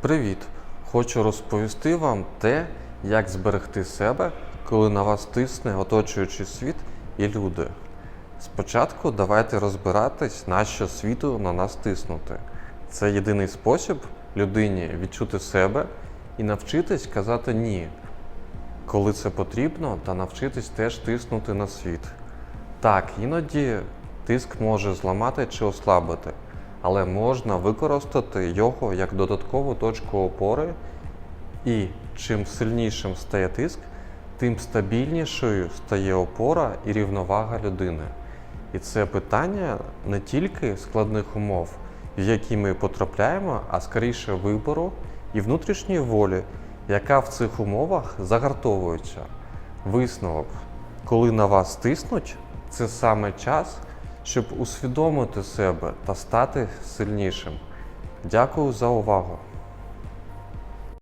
Привіт! Хочу розповісти вам те, як зберегти себе, коли на вас тисне оточуючий світ і люди. Спочатку давайте розбиратись, на що світу на нас тиснути. Це єдиний спосіб людині відчути себе і навчитись казати ні, коли це потрібно, та навчитись теж тиснути на світ. Так, іноді тиск може зламати чи ослабити, але можна використати його як додаткову точку опори, і чим сильнішим стає тиск, тим стабільнішою стає опора і рівновага людини. І це питання не тільки складних умов, в які ми потрапляємо, а скоріше вибору і внутрішньої волі, яка в цих умовах загартовується. Висновок, коли на вас тиснуть, це саме час, щоб усвідомити себе та стати сильнішим. Дякую за увагу!